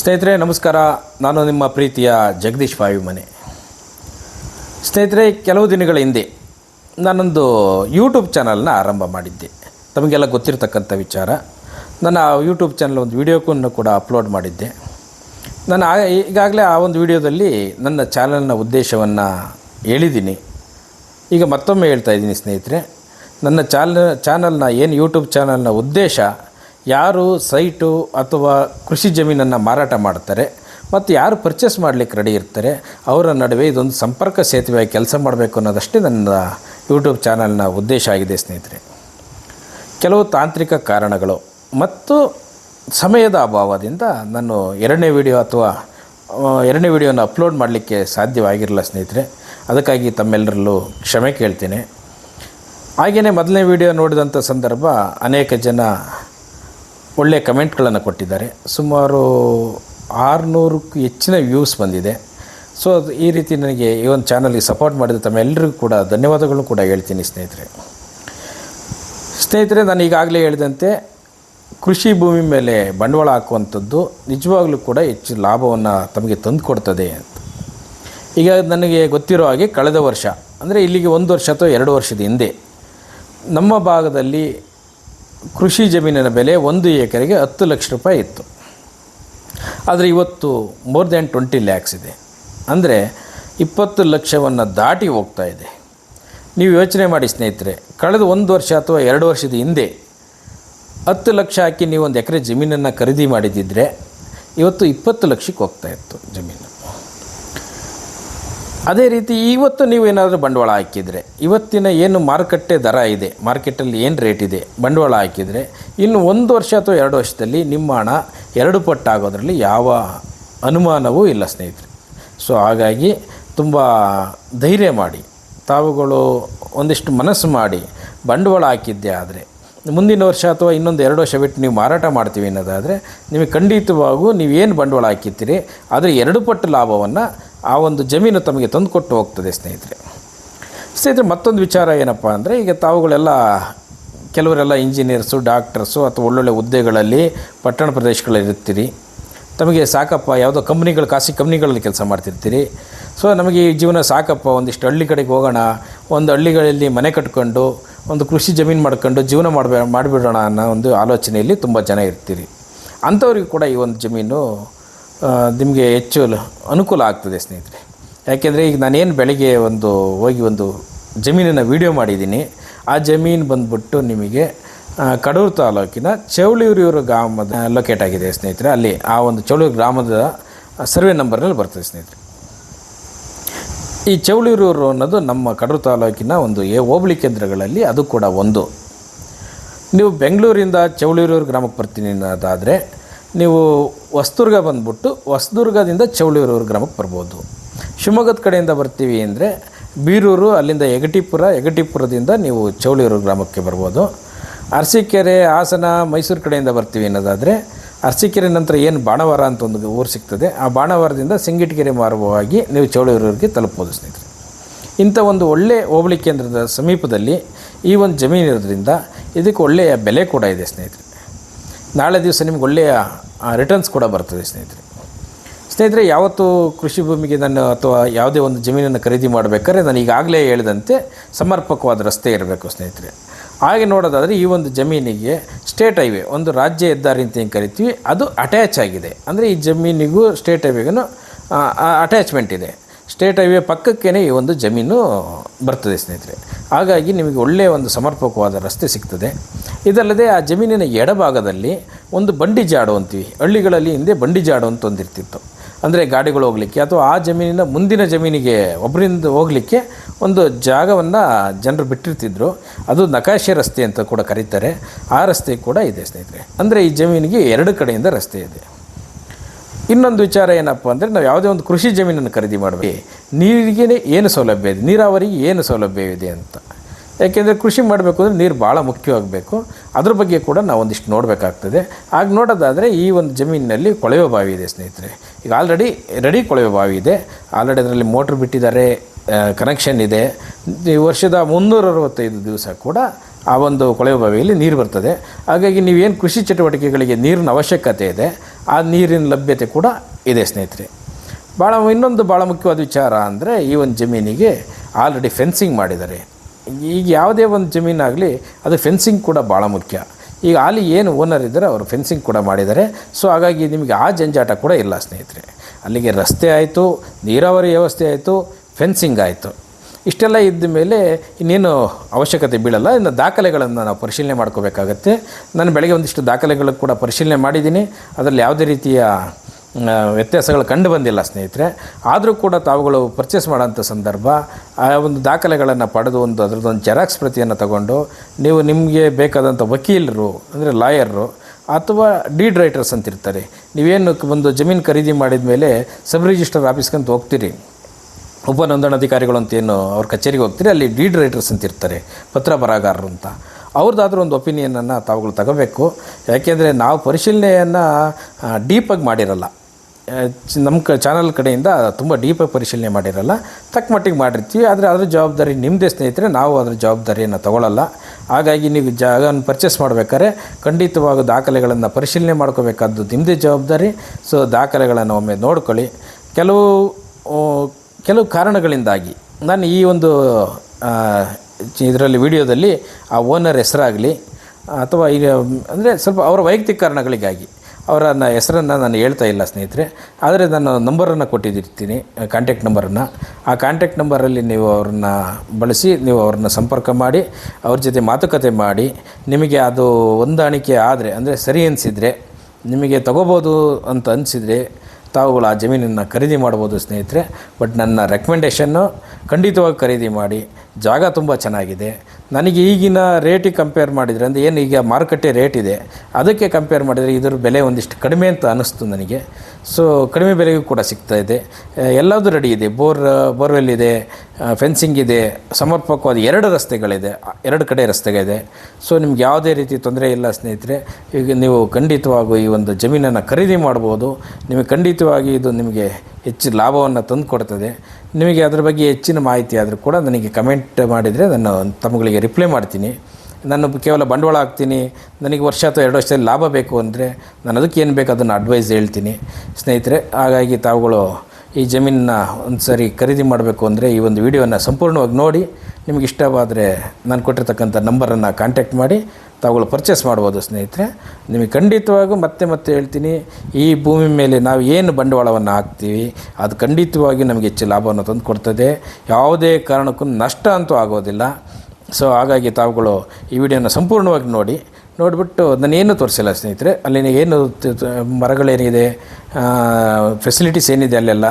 ಸ್ನೇಹಿತರೆ, ನಮಸ್ಕಾರ. ನಾನು ನಿಮ್ಮ ಪ್ರೀತಿಯ ಜಗದೀಶ್ ಮನೆ ಸ್ನೇಹಿತರೆ, ಕೆಲವು ದಿನಗಳ ಹಿಂದೆ ನಾನೊಂದು ಯೂಟ್ಯೂಬ್ ಚಾನಲ್ನ ಆರಂಭ ಮಾಡಿದ್ದೆ. ತಮಗೆಲ್ಲ ಗೊತ್ತಿರತಕ್ಕಂಥ ವಿಚಾರ. ನನ್ನ ಯೂಟ್ಯೂಬ್ ಚಾನಲ್ ಒಂದು ವಿಡಿಯೋಕ್ಕೂ ಕೂಡ ಅಪ್ಲೋಡ್ ಮಾಡಿದ್ದೆ. ನಾನು ಈಗಾಗಲೇ ಆ ಒಂದು ವಿಡಿಯೋದಲ್ಲಿ ನನ್ನ ಚಾನಲ್ನ ಉದ್ದೇಶವನ್ನು ಹೇಳಿದ್ದೀನಿ. ಈಗ ಮತ್ತೊಮ್ಮೆ ಹೇಳ್ತಾ ಇದ್ದೀನಿ ಸ್ನೇಹಿತರೆ, ನನ್ನ ಚಾನಲ್ ಚಾನಲ್ನ ಏನು ಯೂಟ್ಯೂಬ್ ಚಾನಲ್ನ ಉದ್ದೇಶ ಯಾರು ಸೈಟು ಅಥವಾ ಕೃಷಿ ಜಮೀನನ್ನು ಮಾರಾಟ ಮಾಡ್ತಾರೆ ಮತ್ತು ಯಾರು ಪರ್ಚೇಸ್ ಮಾಡಲಿಕ್ಕೆ ರೆಡಿ ಇರ್ತಾರೆ, ಅವರ ನಡುವೆ ಇದೊಂದು ಸಂಪರ್ಕ ಸೇತುವೆಯಾಗಿ ಕೆಲಸ ಮಾಡಬೇಕು ಅನ್ನೋದಷ್ಟೇ ನನ್ನ ಯೂಟ್ಯೂಬ್ ಚಾನಲ್ನ ಉದ್ದೇಶ ಆಗಿದೆ ಸ್ನೇಹಿತರೆ. ಕೆಲವು ತಾಂತ್ರಿಕ ಕಾರಣಗಳು ಮತ್ತು ಸಮಯದ ಅಭಾವದಿಂದ ನಾನು ಎರಡನೇ ವಿಡಿಯೋ ಅಥವಾ ಎರಡನೇ ವಿಡಿಯೋನ ಅಪ್ಲೋಡ್ ಮಾಡಲಿಕ್ಕೆ ಸಾಧ್ಯವಾಗಿರಲ್ಲ ಸ್ನೇಹಿತರೆ. ಅದಕ್ಕಾಗಿ ತಮ್ಮೆಲ್ಲರಲ್ಲೂ ಕ್ಷಮೆ ಕೇಳ್ತೇನೆ. ಹಾಗೆಯೇ ಮೊದಲನೇ ವಿಡಿಯೋ ನೋಡಿದಂಥ ಸಂದರ್ಭ ಅನೇಕ ಜನ ಒಳ್ಳೆಯ ಕಮೆಂಟ್ಗಳನ್ನು ಕೊಟ್ಟಿದ್ದಾರೆ. ಸುಮಾರು ಆರುನೂರಕ್ಕೂ ಹೆಚ್ಚಿನ ವ್ಯೂಸ್ ಬಂದಿದೆ. ಸೊ, ಅದು ಈ ರೀತಿ ನನಗೆ ಈ ಒಂದು ಚಾನಲ್ಗೆ ಸಪೋರ್ಟ್ ಮಾಡಿದ ತಮ್ಮೆಲ್ಲರಿಗೂ ಕೂಡ ಧನ್ಯವಾದಗಳು ಕೂಡ ಹೇಳ್ತೀನಿ ಸ್ನೇಹಿತರೆ. ಸ್ನೇಹಿತರೆ, ನಾನು ಈಗಾಗಲೇ ಹೇಳಿದಂತೆ ಕೃಷಿ ಭೂಮಿ ಮೇಲೆ ಬಂಡವಾಳ ಹಾಕುವಂಥದ್ದು ನಿಜವಾಗಲೂ ಕೂಡ ಹೆಚ್ಚು ಲಾಭವನ್ನು ತಮಗೆ ತಂದು ಕೊಡ್ತದೆ ಅಂತ. ಈಗ ನನಗೆ ಗೊತ್ತಿರೋ ಹಾಗೆ ಕಳೆದ ವರ್ಷ, ಅಂದರೆ ಇಲ್ಲಿಗೆ ಒಂದು ವರ್ಷ ಅಥವಾ ಎರಡು ವರ್ಷದ ಹಿಂದೆ ನಮ್ಮ ಭಾಗದಲ್ಲಿ ಕೃಷಿ ಜಮೀನಿನ ಬೆಲೆ ಒಂದು ಎಕರೆಗೆ ಹತ್ತು ಲಕ್ಷ ರೂಪಾಯಿ ಇತ್ತು. ಆದರೆ ಇವತ್ತು ಮೋರ್ ದ್ಯಾನ್ ಟ್ವೆಂಟಿ ಲ್ಯಾಕ್ಸ್ ಇದೆ. ಅಂದರೆ ಇಪ್ಪತ್ತು ಲಕ್ಷವನ್ನು ದಾಟಿ ಹೋಗ್ತಾ ಇದೆ. ನೀವು ಯೋಚನೆ ಮಾಡಿ ಸ್ನೇಹಿತರೆ, ಕಳೆದ ಒಂದು ವರ್ಷ ಅಥವಾ ಎರಡು ವರ್ಷದ ಹಿಂದೆ ಹತ್ತು ಲಕ್ಷ ಹಾಕಿ ನೀವು ಒಂದು ಎಕರೆ ಜಮೀನನ್ನು ಖರೀದಿ ಮಾಡಿದ್ದಿದ್ರೆ ಇವತ್ತು ಇಪ್ಪತ್ತು ಲಕ್ಷಕ್ಕೆ ಹೋಗ್ತಾ ಇತ್ತು ಜಮೀನು. ಅದೇ ರೀತಿ ಇವತ್ತು ನೀವು ಏನಾದರೂ ಬಂಡವಾಳ ಹಾಕಿದರೆ, ಇವತ್ತಿನ ಏನು ಮಾರುಕಟ್ಟೆ ದರ ಇದೆ, ಮಾರ್ಕೆಟಲ್ಲಿ ಏನು ರೇಟ್ ಇದೆ, ಬಂಡವಾಳ ಹಾಕಿದರೆ, ಇನ್ನು ಒಂದು ವರ್ಷ ಅಥವಾ ಎರಡು ವರ್ಷದಲ್ಲಿ ನಿಮ್ಮ ಹಣ ಎರಡು ಪಟ್ಟು ಆಗೋದ್ರಲ್ಲಿ ಯಾವ ಅನುಮಾನವೂ ಇಲ್ಲ ಸ್ನೇಹಿತರೆ. ಸೊ ಹಾಗಾಗಿ ತುಂಬ ಧೈರ್ಯ ಮಾಡಿ, ತಾವುಗಳು ಒಂದಿಷ್ಟು ಮನಸ್ಸು ಮಾಡಿ ಬಂಡವಾಳ ಹಾಕಿದ್ದೆ ಆದರೆ, ಮುಂದಿನ ವರ್ಷ ಅಥವಾ ಇನ್ನೊಂದು ಎರಡು ವರ್ಷ ಬಿಟ್ಟು ನೀವು ಮಾರಾಟ ಮಾಡ್ತೀವಿ ಅನ್ನೋದಾದರೆ, ನಿಮಗೆ ಖಂಡಿತವಾಗೂ ನೀವೇನು ಬಂಡವಾಳ ಹಾಕಿರ್ತೀರಿ, ಆದರೆ ಎರಡು ಪಟ್ಟು ಲಾಭವನ್ನು ಆ ಒಂದು ಜಮೀನು ತಮಗೆ ತಂದುಕೊಟ್ಟು ಹೋಗ್ತದೆ, ಸ್ನೇಹಿತರೆ. ಸ್ನೇಹಿತರೆ, ಮತ್ತೊಂದು ವಿಚಾರ ಏನಪ್ಪ ಅಂದರೆ, ಈಗ ತಾವುಗಳೆಲ್ಲ, ಕೆಲವರೆಲ್ಲ ಇಂಜಿನಿಯರ್ಸು, ಡಾಕ್ಟರ್ಸು ಅಥವಾ ಒಳ್ಳೊಳ್ಳೆ ಹುದ್ದೆಗಳಲ್ಲಿ ಪಟ್ಟಣ ಪ್ರದೇಶಗಳಲ್ಲಿ ಇರ್ತೀರಿ ತಮಗೆ ಸಾಕಪ್ಪ, ಯಾವುದೋ ಕಂಪ್ನಿಗಳು, ಖಾಸಗಿ ಕಂಪ್ನಿಗಳಲ್ಲಿ ಕೆಲಸ ಮಾಡ್ತಿರ್ತೀರಿ. ಸೊ, ನಮಗೆ ಈ ಜೀವನ ಸಾಕಪ್ಪ, ಒಂದಿಷ್ಟು ಹಳ್ಳಿ ಕಡೆಗೆ ಹೋಗೋಣ, ಒಂದು ಹಳ್ಳಿಗಳಲ್ಲಿ ಮನೆ ಕಟ್ಕೊಂಡು, ಒಂದು ಕೃಷಿ ಜಮೀನು ಮಾಡ್ಕೊಂಡು ಜೀವನ ಮಾಡಬೇ, ಮಾಡಿಬಿಡೋಣ ಅನ್ನೋ ಒಂದು ಆಲೋಚನೆಯಲ್ಲಿ ತುಂಬ ಜನ ಇರ್ತೀರಿ. ಅಂಥವ್ರಿಗೆ ಕೂಡ ಈ ಒಂದು ಜಮೀನು ನಿಮಗೆ ಹೆಚ್ಚು ಅನುಕೂಲ ಆಗ್ತದೆ ಸ್ನೇಹಿತರೆ. ಯಾಕೆಂದರೆ ಈಗ ನಾನೇನು ಬೆಳಗ್ಗೆ ಒಂದು, ಹೋಗಿ ಒಂದು ಜಮೀನನ್ನು ವಿಡಿಯೋ ಮಾಡಿದ್ದೀನಿ. ಆ ಜಮೀನು ಬಂದ್ಬಿಟ್ಟು ನಿಮಗೆ ಕಡೂರು ತಾಲೂಕಿನ ಚೌಳಿಯೂರಿಯೂರು ಗ್ರಾಮದ ಲೊಕೇಟ್ ಆಗಿದೆ ಸ್ನೇಹಿತರೆ. ಅಲ್ಲಿ ಆ ಒಂದು ಚೌಳಿಯೂರು ಗ್ರಾಮದ ಸರ್ವೆ ನಂಬರ್ನಲ್ಲಿ ಬರ್ತದೆ ಸ್ನೇಹಿತರೆ. ಈ ಚೌಳಿಯೂರೂರು ಅನ್ನೋದು ನಮ್ಮ ಕಡೂರು ತಾಲೂಕಿನ ಒಂದು ಎ, ಹೋಬಳಿ ಕೇಂದ್ರಗಳಲ್ಲಿ ಅದು ಕೂಡ ಒಂದು. ನೀವು ಬೆಂಗಳೂರಿಂದ ಚೌಳಿಯೂರೂರು ಗ್ರಾಮಕ್ಕೆ ಬರ್ತೀನಿ ಅನ್ನೋದಾದರೆ ನೀವು ಹೊಸದುರ್ಗ ಬಂದ್ಬಿಟ್ಟು ಹೊಸದುರ್ಗದಿಂದ ಚೌಳಿಯೂರು ಗ್ರಾಮಕ್ಕೆ ಬರ್ಬೋದು. ಶಿವಮೊಗ್ಗದ ಕಡೆಯಿಂದ ಬರ್ತೀವಿ ಅಂದರೆ ಬೀರೂರು, ಅಲ್ಲಿಂದ ಯಗಟಿಪುರ, ಯಗಟಿಪುರದಿಂದ ನೀವು ಚೌಳಿಯೂರು ಗ್ರಾಮಕ್ಕೆ ಬರ್ಬೋದು. ಅರಸೀಕೆರೆ, ಹಾಸನ, ಮೈಸೂರು ಕಡೆಯಿಂದ ಬರ್ತೀವಿ ಅನ್ನೋದಾದರೆ ಅರಸೀಕೆರೆ ನಂತರ ಏನು ಬಾಣವಾರ ಅಂತ ಒಂದು ಊರು ಸಿಗ್ತದೆ, ಆ ಬಾಣವಾರದಿಂದ ಸಿಂಗಿಟಗೆರೆ ಮಾರ್ಗವಾಗಿ ನೀವು ಚೌಳಿಯೂರಿಗೆ ತಲುಪ್ಬೋದು ಸ್ನೇಹಿತರೆ. ಇಂಥ ಒಂದು ಒಳ್ಳೆಯ ಹೋಬಳಿ ಕೇಂದ್ರದ ಸಮೀಪದಲ್ಲಿ ಈ ಒಂದು ಜಮೀನು ಇರೋದ್ರಿಂದ ಇದಕ್ಕೆ ಒಳ್ಳೆಯ ಬೆಲೆ ಕೂಡ ಇದೆ ಸ್ನೇಹಿತರೆ. ನಾಳೆ ದಿವಸ ನಿಮ್ಗೆ ಒಳ್ಳೆಯ ರಿಟರ್ನ್ಸ್ ಕೂಡ ಬರ್ತದೆ ಸ್ನೇಹಿತರೆ. ಸ್ನೇಹಿತರೆ, ಯಾವತ್ತು ಕೃಷಿ ಭೂಮಿಗೆ ನಾನು ಅಥವಾ ಯಾವುದೇ ಒಂದು ಜಮೀನನ್ನು ಖರೀದಿ ಮಾಡಬೇಕಾದ್ರೆ ನಾನು ಈಗಾಗಲೇ ಹೇಳಿದಂತೆ ಸಮರ್ಪಕವಾದ ರಸ್ತೆ ಇರಬೇಕು ಸ್ನೇಹಿತರೆ. ಹಾಗೆ ನೋಡೋದಾದರೆ ಈ ಒಂದು ಜಮೀನಿಗೆ ಸ್ಟೇಟ್ ಹೈವೇ ಒಂದು ರಾಜ್ಯ ಹೆದ್ದಾರಿ ಅಂತ ಏನು ಕರಿತೀವಿ, ಅದು ಅಟ್ಯಾಚ್ ಆಗಿದೆ. ಅಂದರೆ ಈ ಜಮೀನಿಗೂ ಸ್ಟೇಟ್ ಹೈವೇಗೂ ಅಟ್ಯಾಚ್ಮೆಂಟ್ ಇದೆ. ಸ್ಟೇಟ್ ಹೈವೇ ಪಕ್ಕಕ್ಕೇ ಈ ಒಂದು ಜಮೀನು ಬರ್ತದೆ ಸ್ನೇಹಿತರೆ. ಹಾಗಾಗಿ ನಿಮಗೆ ಒಳ್ಳೆಯ ಒಂದು ಸಮರ್ಪಕವಾದ ರಸ್ತೆ ಸಿಗ್ತದೆ. ಇದಲ್ಲದೆ ಆ ಜಮೀನಿನ ಎಡಭಾಗದಲ್ಲಿ ಒಂದು ಬಂಡಿ ಜಾಡು ಅಂತೀವಿ. ಹಳ್ಳಿಗಳಲ್ಲಿ ಹಿಂದೆ ಬಂಡಿ ಜಾಡು ಅಂತ ಒಂದಿರ್ತಿತ್ತು ಅಂದರೆ ಗಾಡಿಗಳು ಹೋಗಲಿಕ್ಕೆ ಅಥವಾ ಆ ಜಮೀನಿನ ಮುಂದಿನ ಜಮೀನಿಗೆ ಒಬ್ಬರಿಂದ ಹೋಗಲಿಕ್ಕೆ ಒಂದು ಜಾಗವನ್ನು ಜನರು ಬಿಟ್ಟಿರ್ತಿದ್ರು. ಅದು ನಕಾಶೆ ರಸ್ತೆ ಅಂತ ಕೂಡ ಕರೀತಾರೆ. ಆ ರಸ್ತೆ ಕೂಡ ಇದೆ ಸ್ನೇಹಿತರೆ. ಅಂದರೆ ಈ ಜಮೀನಿಗೆ ಎರಡು ಕಡೆಯಿಂದ ರಸ್ತೆ ಇದೆ. ಇನ್ನೊಂದು ವಿಚಾರ ಏನಪ್ಪ ಅಂದರೆ ನಾವು ಯಾವುದೇ ಒಂದು ಕೃಷಿ ಜಮೀನನ್ನು ಖರೀದಿ ಮಾಡಬೇಕು. ನೀರಿಗೆ ಏನು ಸೌಲಭ್ಯ ಇದೆ? ನೀರಾವರಿಗೆ ಏನು ಸೌಲಭ್ಯವಿದೆ ಅಂತ. ಯಾಕೆಂದರೆ ಕೃಷಿ ಮಾಡಬೇಕು ಅಂದರೆ ನೀರು ಭಾಳ ಮುಖ್ಯವಾಗಬೇಕು. ಅದ್ರ ಬಗ್ಗೆ ಕೂಡ ನಾವು ಒಂದಿಷ್ಟು ನೋಡಬೇಕಾಗ್ತದೆ. ಆಗ ನೋಡೋದಾದರೆ ಈ ಒಂದು ಜಮೀನಿನಲ್ಲಿ ಕೊಳವೆ ಬಾವಿ ಇದೆ ಸ್ನೇಹಿತರೆ. ಈಗ ಆಲ್ರೆಡಿ ರೆಡಿ ಕೊಳವೆ ಬಾವಿ ಇದೆ. ಆಲ್ರೆಡಿ ಅದರಲ್ಲಿ ಮೋಟ್ರ್ ಬಿಟ್ಟಿದ್ದಾರೆ ಕನೆಕ್ಷನ್ ಇದೆ. ಈ ವರ್ಷದ ಮುನ್ನೂರ ಅರವತ್ತೈದು ದಿವಸ ಕೂಡ ಆ ಒಂದು ಕೊಳವೆ ಬಾವಿಯಲ್ಲಿ ನೀರು ಬರ್ತದೆ. ಹಾಗಾಗಿ ನೀವೇನು ಕೃಷಿ ಚಟುವಟಿಕೆಗಳಿಗೆ ನೀರಿನ ಅವಶ್ಯಕತೆ ಇದೆ ಆ ನೀರಿನ ಲಭ್ಯತೆ ಕೂಡ ಇದೆ, ಸ್ನೇಹಿತರೆ. ಭಾಳ ಇನ್ನೊಂದು ಭಾಳ ಮುಖ್ಯವಾದ ವಿಚಾರ ಅಂದರೆ ಈ ಒಂದು ಜಮೀನಿಗೆ ಆಲ್ರೆಡಿ ಫೆನ್ಸಿಂಗ್ ಮಾಡಿದ್ದಾರೆ. ಈಗ ಯಾವುದೇ ಒಂದು ಜಮೀನಾಗಲಿ ಅದು ಫೆನ್ಸಿಂಗ್ ಕೂಡ ಭಾಳ ಮುಖ್ಯ. ಈಗ ಅಲ್ಲಿ ಏನು ಓನರ್ ಇದ್ದಾರೆ ಅವರು ಫೆನ್ಸಿಂಗ್ ಕೂಡ ಮಾಡಿದ್ದಾರೆ. ಸೊ ಹಾಗಾಗಿ ನಿಮಗೆ ಆ ಜಂಜಾಟ ಕೂಡ ಇಲ್ಲ, ಸ್ನೇಹಿತರೆ. ಅಲ್ಲಿಗೆ ರಸ್ತೆ ಆಯಿತು, ನೀರಾವರಿ ವ್ಯವಸ್ಥೆ ಆಯಿತು ಫೆನ್ಸಿಂಗ್ ಆಯಿತು. ಇಷ್ಟೆಲ್ಲ ಇದ್ದ ಮೇಲೆ ಇನ್ನೇನು ಅವಶ್ಯಕತೆ ಬೀಳಲ್ಲ. ಇನ್ನು ದಾಖಲೆಗಳನ್ನು ನಾವು ಪರಿಶೀಲನೆ ಮಾಡ್ಕೋಬೇಕಾಗತ್ತೆ. ನಾನು ಬೆಳಗ್ಗೆ ಒಂದಿಷ್ಟು ದಾಖಲೆಗಳು ಕೂಡ ಪರಿಶೀಲನೆ ಮಾಡಿದ್ದೀನಿ. ಅದರಲ್ಲಿ ಯಾವುದೇ ರೀತಿಯ ವ್ಯತ್ಯಾಸಗಳು ಕಂಡು ಬಂದಿಲ್ಲ ಸ್ನೇಹಿತರೆ. ಆದರೂ ಕೂಡ ತಾವುಗಳು ಪರ್ಚೇಸ್ ಮಾಡೋಂಥ ಸಂದರ್ಭ, ಆ, ಒಂದು ದಾಖಲೆಗಳನ್ನು ಪಡೆದು ಒಂದು ಅದರದ್ದೊಂದು ಜೆರಾಕ್ಸ್ ಪ್ರತಿಯನ್ನು ತಗೊಂಡು, ನೀವು ನಿಮಗೆ ಬೇಕಾದಂಥ ವಕೀಲರು, ಅಂದರೆ ಲಾಯರು ಅಥವಾ ಡೀಡ್ ರೈಟರ್ಸ್ ಅಂತಿರ್ತಾರೆ. ನೀವೇನು ಒಂದು ಜಮೀನು ಖರೀದಿ ಮಾಡಿದ ಮೇಲೆ ಸಬ್ ರಿಜಿಸ್ಟರ್ ಆಫೀಸ್ಗಂತ ಹೋಗ್ತೀರಿ. ಉಪ ನೋಂದಣಾಧಿಕಾರಿಗಳು ಅಂತ ಏನು ಅವ್ರ ಕಚೇರಿಗೆ ಹೋಗ್ತೀರಿ, ಅಲ್ಲಿ ಡೀಡ್ ರೈಟರ್ಸ್ ಅಂತ ಇರ್ತಾರೆ, ಪತ್ರ ಬರಹಗಾರರು ಅಂತ. ಅವ್ರದ್ದಾದ್ರೂ ಒಂದು ಒಪಿನಿಯನನ್ನು ತಾವುಗಳು ತಗೋಬೇಕು. ಯಾಕೆಂದರೆ ನಾವು ಪರಿಶೀಲನೆಯನ್ನು ಡೀಪಾಗಿ ಮಾಡಿರಲ್ಲ. ನಮ್ಮ ಕ ಚಾನಲ್ ಕಡೆಯಿಂದ ತುಂಬ ಡೀಪಾಗಿ ಪರಿಶೀಲನೆ ಮಾಡಿರಲ್ಲ. ತಕ್ಕ ಮಟ್ಟಿಗೆ ಮಾಡಿರ್ತೀವಿ, ಆದರೆ ಅದರ ಜವಾಬ್ದಾರಿ ನಿಮ್ಮದೇ ಸ್ನೇಹಿತರೆ, ನಾವು ಅದರ ಜವಾಬ್ದಾರಿಯನ್ನು ತಗೊಳ್ಳಲ್ಲ ಹಾಗಾಗಿ ನೀವು ಜಾಗವನ್ನು ಪರ್ಚೇಸ್ ಮಾಡಬೇಕಾದ್ರೆ ಖಂಡಿತವಾಗ ದಾಖಲೆಗಳನ್ನು ಪರಿಶೀಲನೆ ಮಾಡ್ಕೋಬೇಕಾದ್ದು ನಿಮ್ಮದೇ ಜವಾಬ್ದಾರಿ. ಸೊ ದಾಖಲೆಗಳನ್ನು ಒಮ್ಮೆ ನೋಡ್ಕೊಳ್ಳಿ. ಕೆಲವು ಕೆಲವು ಕಾರಣಗಳಿಂದಾಗಿ. ನಾನು ಈ ಒಂದು ಇದರಲ್ಲಿ ವಿಡಿಯೋದಲ್ಲಿ ಆ ಓನರ್ ಹೆಸರಾಗಲಿ, ಅಥವಾ ಈಗ, ಅಂದರೆ ಸ್ವಲ್ಪ ಅವರ ವೈಯಕ್ತಿಕ ಕಾರಣಗಳಿಗಾಗಿ ಅವರನ್ನ ಹೆಸರನ್ನು ನಾನು ಹೇಳ್ತಾ ಇಲ್ಲ ಸ್ನೇಹಿತರೆ. ಆದರೆ ನಾನು ನಂಬರನ್ನು ಕೊಟ್ಟಿದ್ದಿರ್ತೀನಿ ಕಾಂಟ್ಯಾಕ್ಟ್ ನಂಬರನ್ನು. ಆ ಕಾಂಟ್ಯಾಕ್ಟ್ ನಂಬರಲ್ಲಿ ನೀವು ಅವ್ರನ್ನ ಬಳಸಿ, ನೀವು ಅವ್ರನ್ನ ಸಂಪರ್ಕ ಮಾಡಿ, ಅವ್ರ ಜೊತೆ ಮಾತುಕತೆ ಮಾಡಿ, ನಿಮಗೆ ಅದು ಹೊಂದಾಣಿಕೆ ಆದರೆ, ಅಂದರೆ ಸರಿ ಅನಿಸಿದರೆ, ನಿಮಗೆ ತಗೋಬೋದು ಅಂತ ಅನಿಸಿದರೆ ತಾವುಗಳು ಆ ಜಮೀನನ್ನು ಖರೀದಿ ಮಾಡ್ಬೋದು ಸ್ನೇಹಿತರೆ. ಬಟ್ ನನ್ನ ರೆಕಮೆಂಡೇಷನ್ನು ಖಂಡಿತವಾಗಿ ಖರೀದಿ ಮಾಡಿ. ಜಾಗ ತುಂಬ ಚೆನ್ನಾಗಿದೆ. ನನಗೆ ಈಗಿನ ರೇಟಿಗೆ ಕಂಪೇರ್ ಮಾಡಿದರೆ ಅಂದರೆ ಏನು ಈಗ ಮಾರುಕಟ್ಟೆ ರೇಟ್ ಇದೆ, ಅದಕ್ಕೆ ಕಂಪೇರ್ ಮಾಡಿದರೆ ಇದರ ಬೆಲೆ ಒಂದಿಷ್ಟು ಕಡಿಮೆ ಅಂತ ಅನ್ನಿಸ್ತು ನನಗೆ. ಸೊ ಕಡಿಮೆ ಬೆಲೆಗೂ ಕೂಡ ಸಿಗ್ತಾ ಇದೆ. ಎಲ್ಲದು ರೆಡಿ ಇದೆ. ಬೋರ್ ಬೋರ್ವೆಲ್ ಇದೆ ಫೆನ್ಸಿಂಗ್ ಇದೆ, ಸಮರ್ಪಕವಾದ ಎರಡು ರಸ್ತೆಗಳಿದೆ, ಎರಡು ಕಡೆ ರಸ್ತೆಗಳಿದೆ. ಸೊ ನಿಮ್ಗೆ ಯಾವುದೇ ರೀತಿ ತೊಂದರೆ ಇಲ್ಲ ಸ್ನೇಹಿತರೆ. ಈಗ ನೀವು ಖಂಡಿತವಾಗೂ ಈ ಒಂದು ಜಮೀನನ್ನು ಖರೀದಿ ಮಾಡ್ಬೋದು. ನಿಮಗೆ ಖಂಡಿತವಾಗಿ ಇದು ನಿಮಗೆ ಹೆಚ್ಚು ಲಾಭವನ್ನು ತಂದು ಕೊಡ್ತದೆ ನಿಮಗೆ ಅದರ ಬಗ್ಗೆ ಹೆಚ್ಚಿನ ಮಾಹಿತಿ ಆದರೂ ಕೂಡ ನನಗೆ ಕಮೆಂಟ್ ಮಾಡಿದರೆ ನಾನು ತಮ್ಮಗಳಿಗೆ ರಿಪ್ಲೈ ಮಾಡ್ತೀನಿ. ನಾನು ಕೇವಲ ಬಂಡವಾಳ ಹಾಕ್ತೀನಿ. ನನಗೆ ವರ್ಷ ಅಥವಾ ಎರಡು ವರ್ಷದಲ್ಲಿ ಲಾಭ ಬೇಕು ಅಂದರೆ ನಾನು ಅದಕ್ಕೆ ಏನು ಬೇಕು ಅದನ್ನು ಅಡ್ವೈಸ್ ಹೇಳ್ತೀನಿ. ಸ್ನೇಹಿತರೆ, ಹಾಗಾಗಿ ತಾವುಗಳು ಈ ಜಮೀನನ್ನ ಒಂದು ಸಾರಿ ಖರೀದಿ ಮಾಡಬೇಕು ಅಂದರೆ ಈ ಒಂದು ವಿಡಿಯೋನ ಸಂಪೂರ್ಣವಾಗಿ ನೋಡಿ ನಿಮಗೆ ಇಷ್ಟವಾದರೆ ನಾನು ಕೊಟ್ಟಿರ್ತಕ್ಕಂಥ ನಂಬರನ್ನು ಕಾಂಟ್ಯಾಕ್ಟ್ ಮಾಡಿ ತಾವುಗಳು ಪರ್ಚೇಸ್ ಮಾಡ್ಬೋದು ಸ್ನೇಹಿತರೆ. ನಿಮಗೆ ಖಂಡಿತವಾಗೂ ಮತ್ತೆ ಮತ್ತೆ ಹೇಳ್ತೀನಿ, ಈ ಭೂಮಿ ಮೇಲೆ ನಾವು ಏನು ಬಂಡವಾಳವನ್ನು ಹಾಕ್ತೀವಿ, ಅದು ಖಂಡಿತವಾಗಿ ನಮಗೆ ಹೆಚ್ಚು ಲಾಭವನ್ನು ತಂದು ಕೊಡ್ತದೆ. ಯಾವುದೇ ಕಾರಣಕ್ಕೂ ನಷ್ಟ ಅಂತೂ ಆಗೋದಿಲ್ಲ. ಸೊ ಹಾಗಾಗಿ ತಾವುಗಳು ಈ ವಿಡಿಯೋನ ಸಂಪೂರ್ಣವಾಗಿ ನೋಡಿ ನೋಡಿಬಿಟ್ಟು ನಾನೇನು ತೋರಿಸಿಲ್ಲ ಸ್ನೇಹಿತರೆ. ಅಲ್ಲಿನ ಏನು ಮರಗಳೇನಿದೆ ಫೆಸಿಲಿಟೀಸ್ ಏನಿದೆ ಅಲ್ಲೆಲ್ಲ.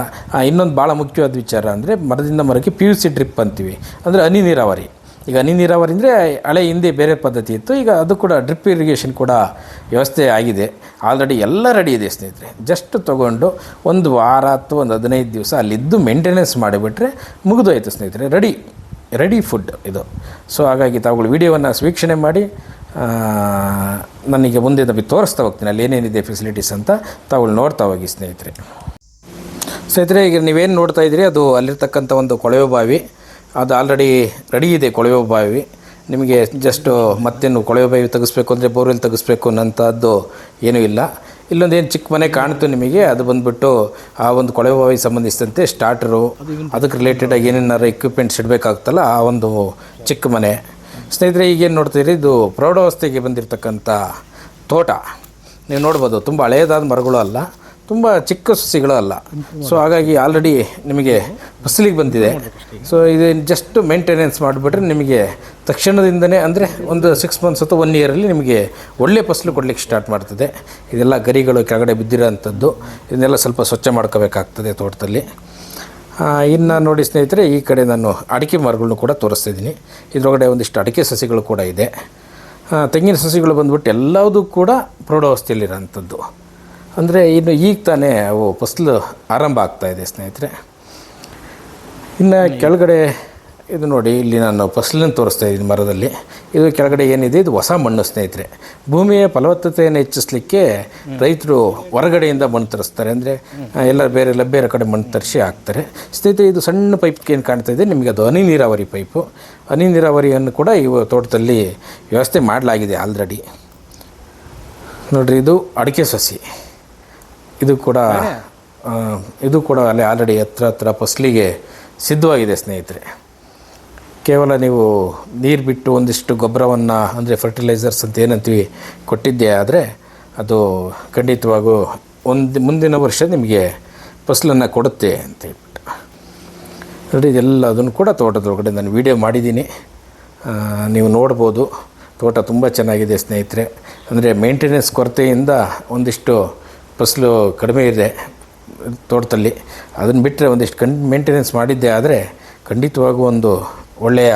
ಇನ್ನೊಂದು ಭಾಳ ಮುಖ್ಯವಾದ ವಿಚಾರ ಅಂದರೆ ಮರದಿಂದ ಮರಕ್ಕೆ ಪಿ ಯು ಸಿ ಡ್ರಿಪ್ ಅಂತೀವಿ. ಅಂದರೆ ಹನಿ ನೀರಾವರಿ. ಈಗ ಹನಿ ನೀರಾವರಿ ಅಂದರೆ ಹಳೆ ಹಿಂದೆ ಬೇರೆ ಪದ್ಧತಿ ಇತ್ತು. ಈಗ ಅದು ಕೂಡ ಡ್ರಿಪ್ ಇರಿಗೇಷನ್ ಕೂಡ ವ್ಯವಸ್ಥೆ ಆಗಿದೆ. ಆಲ್ರೆಡಿ ಎಲ್ಲ ರೆಡಿ ಇದೆ ಸ್ನೇಹಿತರೆ. ಜಸ್ಟ್ ತೊಗೊಂಡು ಒಂದು ವಾರ ಅಥವಾ ಒಂದು ಹದಿನೈದು ದಿವಸ ಅಲ್ಲಿದ್ದು ಮೇಂಟೆನೆನ್ಸ್ ಮಾಡಿಬಿಟ್ರೆ ಮುಗಿದೋಯ್ತು ಸ್ನೇಹಿತರೆ. ರೆಡಿ ರೆಡಿ ಫುಡ್ ಇದು. ಸೊ ಹಾಗಾಗಿ ತಾವುಗಳು ವಿಡಿಯೋವನ್ನು ವೀಕ್ಷಣೆ ಮಾಡಿ ನನಗೆ ಮುಂದೆ ನಮಗೆ ತೋರಿಸ್ತಾ ಹೋಗ್ತೀನಿ. ಅಲ್ಲಿ ಏನೇನಿದೆ ಫೆಸಿಲಿಟೀಸ್ ಅಂತ ತಾವು ನೋಡ್ತಾ ಹೋಗಿ ಸ್ನೇಹಿತರೆ. ಸ್ನೇಹಿತರೆ, ಈಗ ನೀವೇನು ನೋಡ್ತಾ ಇದ್ದೀರಿ? ಅದು ಅಲ್ಲಿರ್ತಕ್ಕಂಥ ಒಂದು ಕೊಳವೆ ಬಾವಿ. ಅದು ಆಲ್ರೆಡಿ ರೆಡಿ ಇದೆ, ಕೊಳವೆ ಬಾವಿ. ನಿಮಗೆ ಜಸ್ಟು ಮತ್ತೇನು ಕೊಳವೆ ಬಾವಿ ತೆಗೆಸ್ಬೇಕು ಅಂದರೆ ಬೋರ್ವೆಲ್ ತೆಗೆಸ್ಬೇಕು ಅನ್ನೋಂಥದ್ದು ಏನೂ ಇಲ್ಲ. ಇಲ್ಲೊಂದು ಏನು ಚಿಕ್ಕ ಮನೆ ಕಾಣ್ತು ನಿಮಗೆ, ಅದು ಬಂದುಬಿಟ್ಟು ಆ ಒಂದು ಕೊಳವೆ ಬಾವಿ ಸಂಬಂಧಿಸಿದಂತೆ ಸ್ಟಾರ್ಟರು ಅದಕ್ಕೆ ರಿಲೇಟೆಡಾಗಿ ಏನೇನಾರು ಎಕ್ವಿಪ್ಮೆಂಟ್ಸ್ ಇಡಬೇಕಾಗ್ತಲ್ಲ, ಆ ಒಂದು ಚಿಕ್ಕ ಮನೆ. ಸ್ನೇಹಿತರೆ, ಈಗೇನು ನೋಡ್ತೀರಿ ಇದು ಪ್ರೌಢಾವಸ್ಥೆಗೆ ಬಂದಿರತಕ್ಕಂಥ ತೋಟ. ನೀವು ನೋಡ್ಬೋದು, ತುಂಬ ಹಳೆಯದಾದ ಮರಗಳು ಅಲ್ಲ, ತುಂಬ ಚಿಕ್ಕ ಸಸಿಗಳು ಅಲ್ಲ. ಸೊ ಹಾಗಾಗಿ ಆಲ್ರೆಡಿ ನಿಮಗೆ ಫಸಲಿಗೆ ಬಂದಿದೆ. ಸೊ ಇದು ಜಸ್ಟ್ ಮೇಂಟೆನೆನ್ಸ್ ಮಾಡಿಬಿಟ್ರೆ ನಿಮಗೆ ತಕ್ಷಣದಿಂದನೇ, ಅಂದರೆ ಒಂದು ಸಿಕ್ಸ್ ಮಂತ್ಸ್ ಅಥವಾ ಒನ್ ಇಯರಲ್ಲಿ ನಿಮಗೆ ಒಳ್ಳೆ ಫಸಲು ಕೊಡಲಿಕ್ಕೆ ಸ್ಟಾರ್ಟ್ ಮಾಡ್ತದೆ. ಇದೆಲ್ಲ ಗರಿಗಳು ಕೆಳಗಡೆ ಬಿದ್ದಿರೋ ಅಂಥದ್ದು ಇದನ್ನೆಲ್ಲ ಸ್ವಲ್ಪ ಸ್ವಚ್ಛ ಮಾಡ್ಕೋಬೇಕಾಗ್ತದೆ ತೋಟದಲ್ಲಿ. ಇನ್ನು ನೋಡಿ ಸ್ನೇಹಿತರೆ ಈ ಕಡೆ ನಾನು ಅಡಿಕೆ ಮರಗಳನ್ನು ಕೂಡ ತೋರಿಸ್ತಿದ್ದೀನಿ. ಇದರೊಳಗಡೆ ಒಂದಿಷ್ಟು ಅಡಿಕೆ ಸಸಿಗಳು ಕೂಡ ಇದೆ. ತೆಂಗಿನ ಸಸಿಗಳು ಬಂದ್ಬಿಟ್ಟು ಎಲ್ಲದೂ ಕೂಡ ಪ್ರೌಢಾವಸ್ಥೆಯಲ್ಲಿರೋಂಥದ್ದು ಅಂದರೆ ಇನ್ನು ಈಗ ತಾನೇ ಅವು ಫಸಲು ಆರಂಭ ಆಗ್ತಾಯಿದೆ ಇದೆ ಸ್ನೇಹಿತರೆ. ಇನ್ನು ಕೆಳಗಡೆ ಇದು ನೋಡಿ, ಇಲ್ಲಿ ನಾನು ಫಸಲನ್ನು ತೋರಿಸ್ತಾ ಇದ್ದೀನಿ ಮರದಲ್ಲಿ. ಇದು ಕೆಳಗಡೆ ಏನಿದೆ? ಇದು ಹೊಸ ಮಣ್ಣು, ಸ್ನೇಹಿತರೆ. ಭೂಮಿಯ ಫಲವತ್ತತೆಯನ್ನು ಹೆಚ್ಚಿಸಲಿಕ್ಕೆ ರೈತರು ಹೊರಗಡೆಯಿಂದ ಮಣ್ಣು ತರಿಸ್ತಾರೆ. ಅಂದರೆ ಎಲ್ಲ ಬೇರೆ ಬೇರೆ ಕಡೆ ಮಣ್ಣು ತರಿಸಿ ಹಾಕ್ತಾರೆ. ಸ್ನೇಹಿತರೆ, ಇದು ಸಣ್ಣ ಪೈಪ್ಗೆ ಏನು ಕಾಣ್ತಾ ಇದೆ? ನಿಮಗೆ ಅದು ಹನಿ ನೀರಾವರಿ ಪೈಪು. ಹನಿ ನೀರಾವರಿಯನ್ನು ಕೂಡ ಇವು ತೋಟದಲ್ಲಿ ವ್ಯವಸ್ಥೆ ಮಾಡಲಾಗಿದೆ ಆಲ್ರೆಡಿ. ನೋಡಿರಿ, ಇದು ಅಡಿಕೆ ಸಸಿ. ಇದು ಕೂಡ ಇದು ಕೂಡ ಅಲ್ಲಿ ಆಲ್ರೆಡಿ ಹತ್ರ ಹತ್ರ ಫಸಲಿಗೆ ಸಿದ್ಧವಾಗಿದೆ, ಸ್ನೇಹಿತರೆ. ಕೇವಲ ನೀವು ನೀರು ಬಿಟ್ಟು ಒಂದಿಷ್ಟು ಗೊಬ್ಬರವನ್ನು, ಅಂದರೆ ಫರ್ಟಿಲೈಸರ್ಸ್ ಅಂತ ಏನಂತೀವಿ, ಕೊಟ್ಟಿದ್ದೆ ಆದರೆ ಅದು ಖಂಡಿತವಾಗೂ ಒಂದು ಮುಂದಿನ ವರ್ಷ ನಿಮಗೆ ಫಸಲನ್ನು ಕೊಡುತ್ತೆ ಅಂತ ಹೇಳ್ಬಿಟ್ಟು. ನೋಡಿ ಇದೆಲ್ಲ ಅದನ್ನು ಕೂಡ ತೋಟದೊಳಗಡೆ ನಾನು ವೀಡಿಯೋ ಮಾಡಿದ್ದೀನಿ. ನೀವು ನೋಡ್ಬೋದು. ತೋಟ ತುಂಬ ಚೆನ್ನಾಗಿದೆ ಸ್ನೇಹಿತರೆ. ಅಂದರೆ ಮೇಂಟೆನೆನ್ಸ್ ಕೊರತೆಯಿಂದ ಒಂದಿಷ್ಟು ಫಸಲು ಕಡಿಮೆ ಇದೆ ತೋಟದಲ್ಲಿ. ಅದನ್ನು ಬಿಟ್ಟರೆ ಒಂದಿಷ್ಟು ಕಣ್ ಮೇಂಟೆನೆನ್ಸ್ ಮಾಡಿದ್ದೆ ಆದರೆ ಖಂಡಿತವಾಗೂ ಒಂದು ಒಳ್ಳೆಯ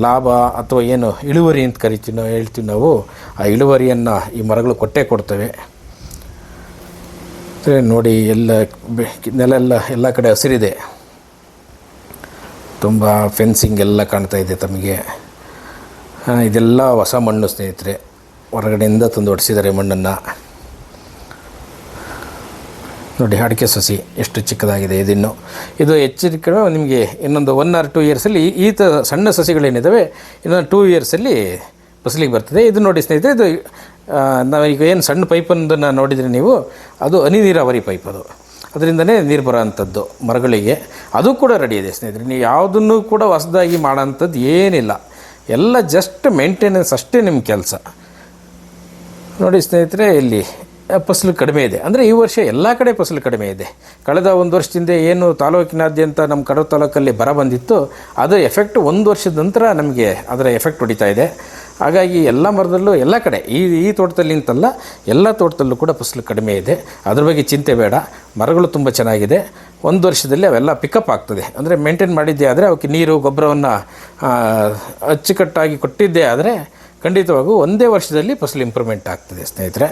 ಲಾಭ ಅಥವಾ ಏನು ಇಳುವರಿ ಅಂತ ಕರಿತೀವಿ ನಾವು, ಹೇಳ್ತೀವಿ ನಾವು, ಆ ಇಳುವರಿಯನ್ನು ಈ ಮರಗಳು ಕೊಟ್ಟೇ ಕೊಡ್ತವೆ. ನೋಡಿ, ಎಲ್ಲ ನೆಲ ಎಲ್ಲ ಎಲ್ಲ ಕಡೆ ಹಸಿರಿದೆ. ತುಂಬ ಫೆನ್ಸಿಂಗ್ ಎಲ್ಲ ಕಾಣ್ತಾ ಇದೆ ತಮಗೆ. ಇದೆಲ್ಲ ಹೊಸ ಮಣ್ಣು ಸ್ನೇಹಿತರೆ. ಹೊರಗಡೆಯಿಂದ ತಂದು ಒಡಿಸಿದ್ದಾರೆ ಮಣ್ಣನ್ನು. ನೋಡಿ ಅಡಿಕೆ ಸಸಿ ಎಷ್ಟು ಚಿಕ್ಕದಾಗಿದೆ ಇದಿನ್ನು. ಇದು ಹೆಚ್ಚಿನ ನಿಮಗೆ ಇನ್ನೊಂದು ಒನ್ ಆರ್ ಟೂ ಇಯರ್ಸಲ್ಲಿ ಈ ಥರ ಸಣ್ಣ ಸಸಿಗಳೇನಿದ್ದಾವೆ ಇನ್ನೊಂದು ಟೂ ಇಯರ್ಸಲ್ಲಿ ಫಸಲಿಗೆ ಬರ್ತದೆ. ಇದು ನೋಡಿ ಸ್ನೇಹಿತರೆ, ಇದು ನಾವೀಗ ಏನು ಸಣ್ಣ ಪೈಪೊಂದನ್ನು ನೋಡಿದರೆ ನೀವು, ಅದು ಹನಿ ನೀರಾವರಿ ಪೈಪ್ ಅದು. ಅದರಿಂದನೇ ನೀರು ಬರೋ ಅಂಥದ್ದು ಮರಗಳಿಗೆ. ಅದು ಕೂಡ ರೆಡಿ ಇದೆ ಸ್ನೇಹಿತರೆ. ನೀವು ಯಾವುದನ್ನು ಕೂಡ ಹೊಸದಾಗಿ ಮಾಡೋಂಥದ್ದು ಏನಿಲ್ಲ. ಎಲ್ಲ ಜಸ್ಟ್ ಮೇಂಟೆನೆನ್ಸ್ ಅಷ್ಟೇ ನಿಮ್ಮ ಕೆಲಸ. ನೋಡಿ ಸ್ನೇಹಿತರೆ, ಇಲ್ಲಿ ಫಸಲು ಕಡಿಮೆ ಇದೆ. ಅಂದರೆ ಈ ವರ್ಷ ಎಲ್ಲ ಕಡೆ ಫಸಲು ಕಡಿಮೆ ಇದೆ. ಕಳೆದ ಒಂದು ವರ್ಷದಿಂದ ಏನು ತಾಲೂಕಿನಾದ್ಯಂತ ನಮ್ಮ ಕಡೂರು ತಾಲೂಕಲ್ಲಿ ಬರ ಬಂದಿತ್ತು. ಅದು ಎಫೆಕ್ಟ್ ಒಂದು ವರ್ಷದ ನಂತರ ನಮಗೆ ಅದರ ಎಫೆಕ್ಟ್ ಹೊಡಿತಾ ಇದೆ. ಹಾಗಾಗಿ ಎಲ್ಲ ಮರದಲ್ಲೂ ಎಲ್ಲ ಕಡೆ, ಈ ಈ ತೋಟದಲ್ಲಿ ಅಂತಲ್ಲ, ಎಲ್ಲ ತೋಟದಲ್ಲೂ ಕೂಡ ಫಸಲು ಕಡಿಮೆ ಇದೆ. ಅದ್ರ ಬಗ್ಗೆ ಚಿಂತೆ ಬೇಡ. ಮರಗಳು ತುಂಬ ಚೆನ್ನಾಗಿದೆ. ಒಂದು ವರ್ಷದಲ್ಲಿ ಅವೆಲ್ಲ ಪಿಕಪ್ ಆಗ್ತದೆ. ಅಂದರೆ ಮೇಂಟೈನ್ ಮಾಡಿದ್ದೇ ಆದರೆ ಅವಕ್ಕೆ ನೀರು, ಗೊಬ್ಬರವನ್ನು ಅಚ್ಚುಕಟ್ಟಾಗಿ ಕೊಟ್ಟಿದ್ದೇ ಆದರೆ ಖಂಡಿತವಾಗೂ ಒಂದೇ ವರ್ಷದಲ್ಲಿ ಫಸಲು ಇಂಪ್ರೂವ್ಮೆಂಟ್ ಆಗ್ತದೆ ಸ್ನೇಹಿತರೆ.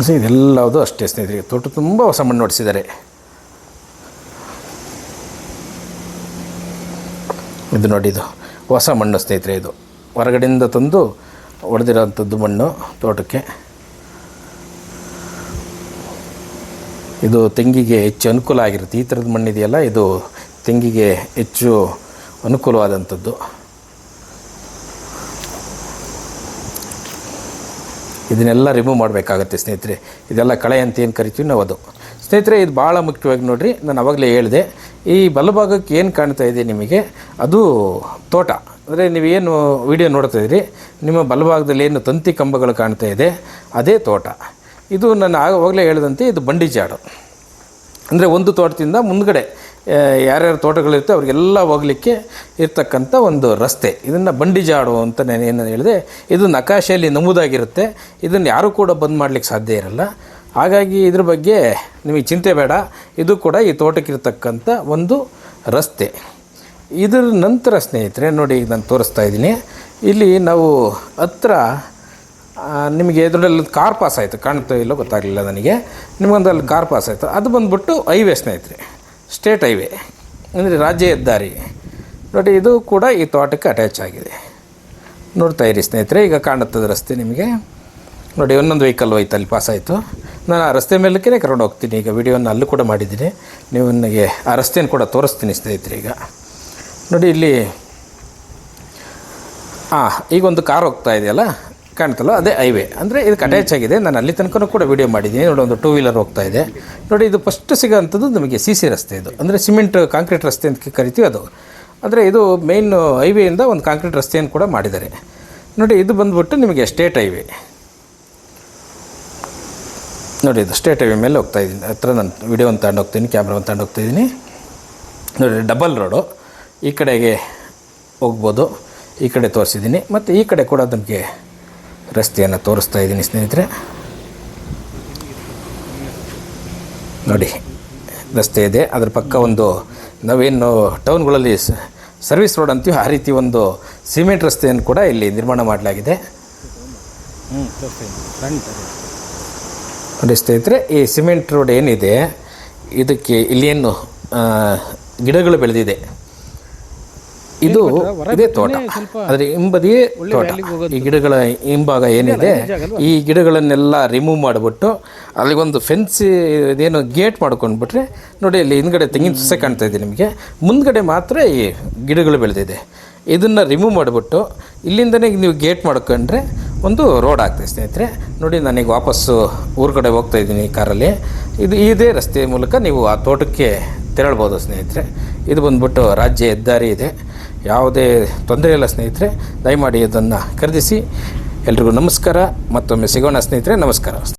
ಇದೆಲ್ಲವುದು ಅಷ್ಟೇ ಸ್ನೇಹಿತರೆ ತೋಟ ತುಂಬ ಹೊಸ ಮಣ್ಣು ಹೊಡೆಸಿದ್ದಾರೆ ಇದು ನೋಡಿ, ಇದು ಹೊಸ ಮಣ್ಣು ಸ್ನೇಹಿತರೆ ಇದು. ಹೊರಗಡೆಯಿಂದ ತಂದು ಹೊಡೆದಿರೋಂಥದ್ದು ಮಣ್ಣು ತೋಟಕ್ಕೆ. ಇದು ತೆಂಗಿಗೆ ಹೆಚ್ಚು ಅನುಕೂಲ ಆಗಿರುತ್ತೆ. ಈ ಥರದ ಮಣ್ಣಿದೆಯಲ್ಲ ಇದು ತೆಂಗಿಗೆ ಹೆಚ್ಚು ಅನುಕೂಲವಾದಂಥದ್ದು. ಇದನ್ನೆಲ್ಲ ರಿಮೂವ್ ಮಾಡಬೇಕಾಗತ್ತೆ ಸ್ನೇಹಿತರೆ. ಇದೆಲ್ಲ ಕಳೆ ಅಂತ ಏನು ಕರಿತೀವಿ ನಾವು ಅದು. ಸ್ನೇಹಿತರೆ, ಇದು ಭಾಳ ಮುಖ್ಯವಾಗಿ ನೋಡಿರಿ, ನಾನು ಅವಾಗಲೇ ಹೇಳಿದೆ, ಈ ಬಲಭಾಗಕ್ಕೆ ಏನು ಕಾಣ್ತಾ ಇದೆ ನಿಮಗೆ, ಅದು ತೋಟ. ಅಂದರೆ ನೀವೇನು ವಿಡಿಯೋ ನೋಡ್ತಾ ಇದ್ದೀರಿ, ನಿಮ್ಮ ಬಲಭಾಗದಲ್ಲಿ ಏನು ತಂತಿ ಕಂಬಗಳು ಕಾಣ್ತಾ ಇದೆ, ಅದೇ ತೋಟ. ಇದು ನಾನು ಆವಾಗಲೇ ಹೇಳಿದಂತೆ ಇದು ಬಂಡಿ ಜಾಡು. ಅಂದರೆ ಒಂದು ತೋಟದಿಂದ ಮುಂದ್ಗಡೆ ಯಾರ್ಯಾರು ತೋಟಗಳಿರುತ್ತೆ ಅವ್ರಿಗೆಲ್ಲ ಹೋಗಲಿಕ್ಕೆ ಇರ್ತಕ್ಕಂಥ ಒಂದು ರಸ್ತೆ. ಇದನ್ನು ಬಂಡಿಜಾಡು ಅಂತ ನಾನು ಏನು ಹೇಳಿದೆ. ಇದು ನಕಾಶೆಯಲ್ಲಿ ನಮೂದಾಗಿರುತ್ತೆ. ಇದನ್ನು ಯಾರೂ ಕೂಡ ಬಂದ್ ಮಾಡಲಿಕ್ಕೆ ಸಾಧ್ಯ ಇರಲ್ಲ. ಹಾಗಾಗಿ ಇದ್ರ ಬಗ್ಗೆ ನಿಮಗೆ ಚಿಂತೆ ಬೇಡ. ಇದು ಕೂಡ ಈ ತೋಟಕ್ಕಿರ್ತಕ್ಕಂಥ ಒಂದು ರಸ್ತೆ. ಇದರ ನಂತರ ಸ್ನೇಹಿತರೆ, ನೋಡಿ ಈಗ ನಾನು ತೋರಿಸ್ತಾ ಇದ್ದೀನಿ. ಇಲ್ಲಿ ನಾವು ಹತ್ರ ನಿಮಗೆ ಇದರಲ್ಲಿ ಕಾರ್ ಪಾಸ್ ಆಯಿತು. ಕಾಣ್ತಾ ಇಲ್ಲೋ ಗೊತ್ತಾಗಲಿಲ್ಲ ನನಗೆ. ನಿಮಗೊಂದು ಅಲ್ಲಿ ಕಾರ್ ಪಾಸ್ ಆಯಿತು. ಅದು ಬಂದ್ಬಿಟ್ಟು ಹೈವೇ ಸ್ನೇಹಿತರೆ. ಸ್ಟೇಟ್ ಹೈವೇ, ಅಂದರೆ ರಾಜ್ಯ ಹೆದ್ದಾರಿ. ನೋಡಿ, ಇದು ಕೂಡ ಈ ತೋಟಕ್ಕೆ ಅಟ್ಯಾಚ್ ಆಗಿದೆ. ನೋಡ್ತಾ ಇರಿ ಸ್ನೇಹಿತರೆ, ಈಗ ಕಾಣುತ್ತದೆ ರಸ್ತೆ ನಿಮಗೆ. ನೋಡಿ, ಒಂದೊಂದು ವೆಹಿಕಲ್ ಹೋಯ್ತು, ಅಲ್ಲಿ ಪಾಸ್ ಆಯಿತು. ನಾನು ಆ ರಸ್ತೆ ಮೇಲಕ್ಕೆ ಕರ್ಕೊಂಡು ಹೋಗ್ತೀನಿ. ಈಗ ವಿಡಿಯೋನ ಅಲ್ಲೂ ಕೂಡ ಮಾಡಿದ್ದೀನಿ. ನೀವು ನನಗೆ ಆ ರಸ್ತೆಯನ್ನು ಕೂಡ ತೋರಿಸ್ತೀನಿ ಸ್ನೇಹಿತರೆ ಈಗ. ನೋಡಿ, ಇಲ್ಲಿ ಹಾಂ ಈಗ ಒಂದು ಕಾರ್ ಹೋಗ್ತಾ ಇದೆಯಲ್ಲ? ಕಾಣ್ತಲ್ಲ, ಅದೇ ಹೈವೇ ಅಂದರೆ ಇದಕ್ಕೆ ಅಟ್ಯಾಚ್ ಆಗಿದೆ. ನಾನು ಅಲ್ಲಿ ತನಕ ಕೂಡ ವೀಡಿಯೋ ಮಾಡಿದ್ದೀನಿ. ನೋಡಿ, ಒಂದು ಟೂ ವೀಲರ್ ಹೋಗ್ತಾ ಇದೆ. ನೋಡಿ, ಇದು ಫಸ್ಟ್ ಸಿಗೋಂಥದ್ದು ನಮಗೆ ಸಿ ಸಿ ರಸ್ತೆ ಇದು. ಅಂದರೆ ಸಿಮೆಂಟ್ ಕಾಂಕ್ರೀಟ್ ರಸ್ತೆ ಅಂತ ಕರಿತೀವಿ ಅದು. ಅಂದರೆ ಇದು ಮೇಯ್ನ್ ಹೈವೇಯಿಂದ ಒಂದು ಕಾಂಕ್ರೀಟ್ ರಸ್ತೆಯನ್ನು ಕೂಡ ಮಾಡಿದ್ದಾರೆ. ನೋಡಿ, ಇದು ಬಂದ್ಬಿಟ್ಟು ನಿಮಗೆ ಸ್ಟೇಟ್ ಹೈವೇ ನೋಡಿ, ಇದು ಸ್ಟೇಟ್ ಹೈವೇ ಮೇಲೆ ಹೋಗ್ತಾ ಇದ್ದೀನಿ. ಹತ್ರ ನಾನು ವಿಡಿಯೋವನ್ನು ತಗೊಂಡು ಹೋಗ್ತೀನಿ ಕ್ಯಾಮ್ರಾವನ್ನು ತಗೊಂಡು ಹೋಗ್ತಾ ಇದ್ದೀನಿ. ನೋಡಿ ಡಬಲ್ ರೋಡು ಈ ಕಡೆಗೆ ಹೋಗ್ಬೋದು. ಈ ಕಡೆ ತೋರಿಸಿದ್ದೀನಿ. ಮತ್ತು ಈ ಕಡೆ ಕೂಡ ನಮಗೆ ರಸ್ತೆಯನ್ನು ತೋರಿಸ್ತಾ ಇದ್ದೀನಿ ಸ್ನೇಹಿತರೆ. ನೋಡಿ, ರಸ್ತೆ ಇದೆ. ಅದರ ಪಕ್ಕ ಒಂದು, ನಾವೇನು ಟೌನ್ಗಳಲ್ಲಿ ಸರ್ವಿಸ್ ರೋಡ್ ಅಂತೀವಿ ಆ ರೀತಿ ಒಂದು ಸಿಮೆಂಟ್ ರಸ್ತೆಯನ್ನು ಕೂಡ ಇಲ್ಲಿ ನಿರ್ಮಾಣ ಮಾಡಲಾಗಿದೆ. ನೋಡಿ ಸ್ನೇಹಿತರೆ, ಈ ಸಿಮೆಂಟ್ ರೋಡ್ ಏನಿದೆ, ಇದಕ್ಕೆ ಇಲ್ಲಿ ಏನು ಗಿಡಗಳು ಬೆಳೆದಿದೆ. ಇದು ಇದೇ ತೋಟ. ಅದರ ಹಿಂಬದಿಯೇ ತೋಟ. ಈ ಗಿಡಗಳ ಹಿಂಭಾಗ ಏನಿದೆ ಈ ಗಿಡಗಳನ್ನೆಲ್ಲ ರಿಮೂವ್ ಮಾಡಿಬಿಟ್ಟು ಅಲ್ಲಿಗೊಂದು ಫೆನ್ಸ್ ಇದೇನು ಗೇಟ್ ಮಾಡ್ಕೊಂಡ್ಬಿಟ್ರೆ ನೋಡಿ ಇಲ್ಲಿ ಹಿಂದ್ಗಡೆ ತೆಂಗಿನ ಸಸ್ಯ ಕಾಣ್ತಾ ಇದೆ ನಿಮಗೆ. ಮುಂದ್ಗಡೆ ಮಾತ್ರ ಈ ಗಿಡಗಳು ಬೆಳೆದಿದೆ. ಇದನ್ನು ರಿಮೂವ್ ಮಾಡಿಬಿಟ್ಟು ಇಲ್ಲಿಂದನೇ ನೀವು ಗೇಟ್ ಮಾಡ್ಕೊಂಡ್ರೆ ಒಂದು ರೋಡ್ ಆಗ್ತದೆ ಸ್ನೇಹಿತರೆ. ನೋಡಿ ನನಗೆ ವಾಪಸ್ಸು ಊರ ಕಡೆ ಹೋಗ್ತಾ ಇದ್ದೀನಿ ಕಾರಲ್ಲಿ. ಇದು ಇದೇ ರಸ್ತೆ ಮೂಲಕ ನೀವು ಆ ತೋಟಕ್ಕೆ ತೆರಳ್ಬೋದು ಸ್ನೇಹಿತರೆ. ಇದು ಬಂದ್ಬಿಟ್ಟು ರಾಜ್ಯ ಹೆದ್ದಾರಿ ಇದೆ. ಯಾವುದೇ ತೊಂದರೆ ಇಲ್ಲ ಸ್ನೇಹಿತರೆ ದಯಮಾಡಿ ಅದನ್ನು ಖರೀದಿಸಿ. ಎಲ್ರಿಗೂ ನಮಸ್ಕಾರ ಮತ್ತೊಮ್ಮೆ ಸಿಗೋಣ ಸ್ನೇಹಿತರೆ ನಮಸ್ಕಾರ.